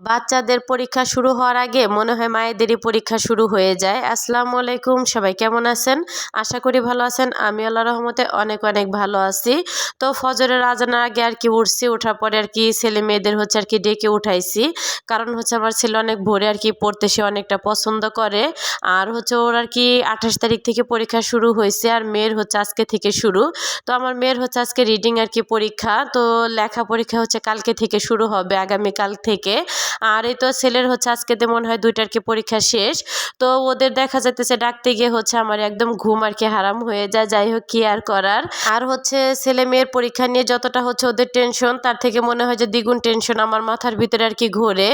বাচ্চাদের পরীক্ষা শুরু হওয়ার আগে মনে হয় মায়েদেরই পরীক্ষা শুরু হয়ে যায়। আসসালামু আলাইকুম, সবাই কেমন আছেন? আশা করি ভালো আছেন। আমি আল্লাহ রহমতে অনেক অনেক ভালো আছি। তো ফজরের আজানের আগে আর কি উঠছি ওঠার পরে আর কি ছেলে মেয়েদের হচ্ছে আর কি ডেকে উঠাইছি। কারণ হচ্ছে আমার ছেলে অনেক ভোরে আর কি পড়তে সে অনেকটা পছন্দ করে। আর হচ্ছে ওর আর কি আঠাশ তারিখ থেকে পরীক্ষা শুরু হয়েছে আর মেয়ের হচ্ছে আজকে থেকে শুরু। তো আমার মেয়ের হচ্ছে আজকে রিডিং আর কি পরীক্ষা। তো লেখা পরীক্ষা হচ্ছে কালকে থেকে শুরু হবে, আগামীকাল থেকে। আর এই তো ছেলের হচ্ছে আজকে তো মনে হয় দুইটার কি পরীক্ষা শেষ। তো ওদের দেখা যাইতেছে ডাকতে গিয়ে হচ্ছে আমার একদম ঘুম আর কি হারাম হয়ে যায়, যাই হোক কি আর করার। আর হচ্ছে ছেলে মেয়ের পরীক্ষা নিয়ে যতটা হচ্ছে ওদের টেনশন তার থেকে মনে হয় যে দ্বিগুণ টেনশন আমার মাথার ভিতরে আর কি ঘোরে।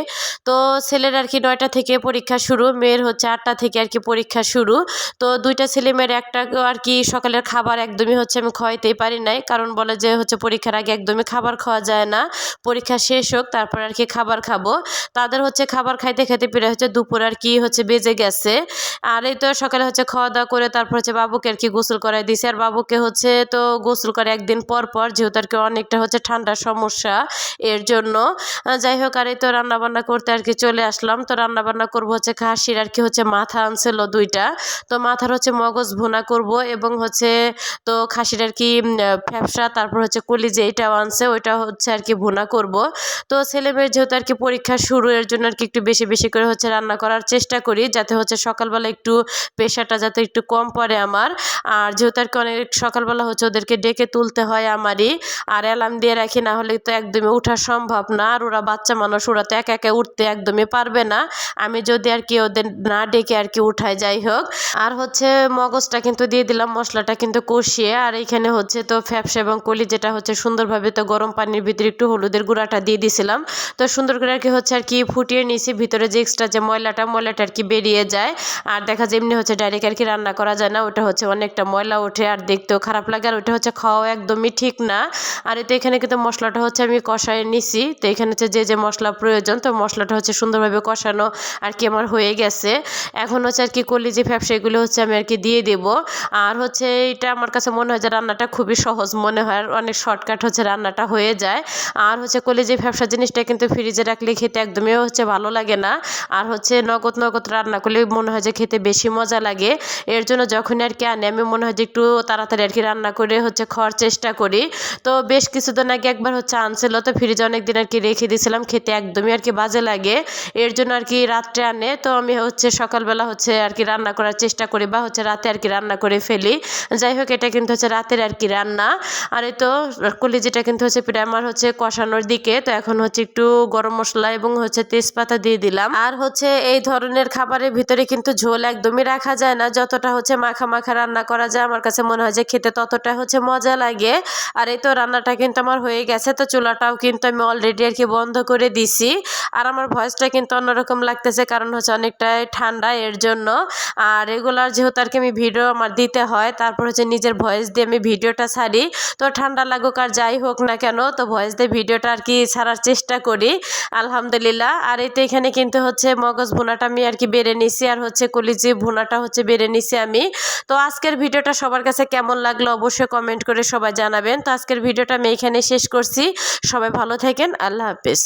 তো ছেলের আর কি নয়টা থেকে পরীক্ষা শুরু, মেয়ের হচ্ছে আটটা থেকে আর কি পরীক্ষা শুরু। তো দুইটা ছেলে মেয়ের একটা আর কি সকালের খাবার একদমই হচ্ছে আমি খাওয়াইতেই পারি নাই, কারণ বলে যে হচ্ছে পরীক্ষার আগে একদমই খাবার খাওয়া যায় না। পরীক্ষা শেষ হোক, তারপর আর কি খাবার খাব। তাদের হচ্ছে খাবার খাইতে খাইতে পেরে হচ্ছে দুপুর আর কি হচ্ছে বেজে গেছে। আর এই তো সকালে হচ্ছে খাওয়া দাওয়া করে তারপর হচ্ছে বাবুকে আর কি গোসল করাই দিছে। আর বাবুকে হচ্ছে তো গোসল করে একদিন পর পর, যেহেতু আর কি অনেকটা হচ্ছে ঠান্ডার সমস্যা এর জন্য। যাই হোক, আর এই তো রান্নাবান্না করতে আর কি চলে আসলাম। তো রান্নাবান্না করব হচ্ছে খাসির আর কি হচ্ছে মাথা আনছিল দুইটা। তো মাথার হচ্ছে মগজ ভুনা করব এবং হচ্ছে তো খাসির আর কি ফ্যাপসা, তারপর হচ্ছে কলি যে এটাও আনছে, ওইটা হচ্ছে আর কি ভুনা করব। তো ছেলে মেয়ের যেহেতু আর কি পরীক্ষা শুরু এর জন্য আর কি একটু বেশি বেশি করে হচ্ছে রান্না করার চেষ্টা করি, যাতে হচ্ছে সকালবেলা একটু পেশাটা যাতে একটু কম পড়ে আমার। আর যেহেতু আর কি অনেক সকালবেলা হচ্ছে ওদেরকে ডেকে তুলতে হয় আমারই, আর অ্যালার্ম দিয়ে রাখি না হলে তো একদমই ওঠা সম্ভব না। আর ওরা বাচ্চা মানুষ, ওরা তো একা একা উঠতে একদমই পারবে না। আমি যদি আর কি ওদের না ডেকে আর কি উঠায় যাই হোক। আর হচ্ছে মগজটা কিন্তু দিয়ে দিলাম, মশলাটা কিন্তু কষিয়ে। আর এইখানে হচ্ছে তো ফ্যাপসা এবং কলি যেটা হচ্ছে সুন্দরভাবে তো গরম পানির ভিতরে একটু হলুদের গুঁড়াটা দিয়ে দিছিলাম। তো সুন্দর করে আর কি হচ্ছে আর কি ফুটিয়ে নিয়েছি ভিতরে যে এক্সট্রা যে ময়লাটা ময়লাটা আর কি বেরিয়ে যায়। আর দেখা যায় এমনি হচ্ছে ডাইরেক্ট আর কি রান্না করা যায় না, ওটা হচ্ছে অনেকটা ময়লা ওঠে আর দেখতেও খারাপ লাগে, আর ওটা হচ্ছে খাওয়া একদমই ঠিক না। আর এতে এখানে কিন্তু মশলাটা হচ্ছে আমি কষায় নিছি, তো এখানে হচ্ছে যে যে মশলা প্রয়োজন, তো মশলাটা হচ্ছে সুন্দরভাবে কষানো আর কি আমার হয়ে গেছে। এখন হচ্ছে আর কি কলিজি ফ্যাপসা, এগুলো হচ্ছে আমি আর কি দিয়ে দেব। আর হচ্ছে এটা আমার কাছে মনে হয় যে রান্নাটা খুবই সহজ মনে হয়, আর অনেক শর্টকাট হচ্ছে রান্নাটা হয়ে যায়। আর হচ্ছে কলিজি ফ্যাপসা জিনিসটা কিন্তু ফ্রিজে রাখলে খেতে একদমই হচ্ছে ভালো লাগে না। আর হচ্ছে নগদ নগদ রান্না করলে মনে হয় যে খেতে বেশি মজা লাগে। এর জন্য যখনই আর কি আনি, আমি মনে হয় যে একটু তাড়াতাড়ি আর কি রান্না করে হচ্ছে খাওয়ার চেষ্টা করি। তো বেশ কিছুদিন আগে একবার হচ্ছে আনছিল, তো ফ্রিজে অনেক দিন আর কি রেখে দিয়েছিলাম, খেতে একদমই আর কি বাজে লাগে। এর জন্য আর কি রাত্রে আনে, তো আমি হচ্ছে সকালবেলা হচ্ছে আর কি রান্না করার চেষ্টা করি বা হচ্ছে রাতে আর কি রান্না করে ফেলি। যাই হোক, এটা কিন্তু হচ্ছে রাতের আর কি রান্না। আর এই তো কলিজিটা কিন্তু হচ্ছে প্রায় আমার হচ্ছে কষানোর দিকে, তো এখন হচ্ছে একটু গরম মশলা এবং হচ্ছে তেজপাতা দিয়ে দিলাম। আর হচ্ছে এই ধরনের খাবারের ভিতরে কিন্তু ঝোল একদমই রাখা যায় না। যতটা হচ্ছে মাখা মাখা রান্না করা যায়, আমার কাছে মনে হয় যে খেতে ততটা হচ্ছে মজা লাগে। আর এই তো রান্নাটা কিন্তু আমার হয়ে গেছে, তো চুলাটাও কিন্তু আমি অলরেডি আর কি বন্ধ করে দিছি। আর আমার ভয়েসটা কিন্তু অন্যরকম লাগতেছে, কারণ হচ্ছে অনেকটাই ঠান্ডা এর জন্য। আর রেগুলার যেহেতু আর কি আমি ভিডিও আমার দিতে হয়, তারপর হচ্ছে নিজের ভয়েস দিয়ে আমি ভিডিওটা ছাড়ি। তো ঠান্ডা লাগুক আর যাই হোক না কেন, তো ভয়েস দিয়ে ভিডিওটা আর কি ছাড়ার চেষ্টা করি। আলহামদুলিল্লাহ। আর এই তো এখানে কিন্তু হচ্ছে মগজ ভুনাটা আমি আর কি বেড়ে নিছি, আর হচ্ছে কলিজি ভুনাটা হচ্ছে বেড়ে নিছি আমি। তো আজকের ভিডিওটা সবার কাছে কেমন লাগল অবশ্যই কমেন্ট করে সবাই জানাবেন। তো আজকের ভিডিওটা আমি এখানে শেষ করছি। সবাই ভালো থাকেন, আল্লাহ হাফেজ।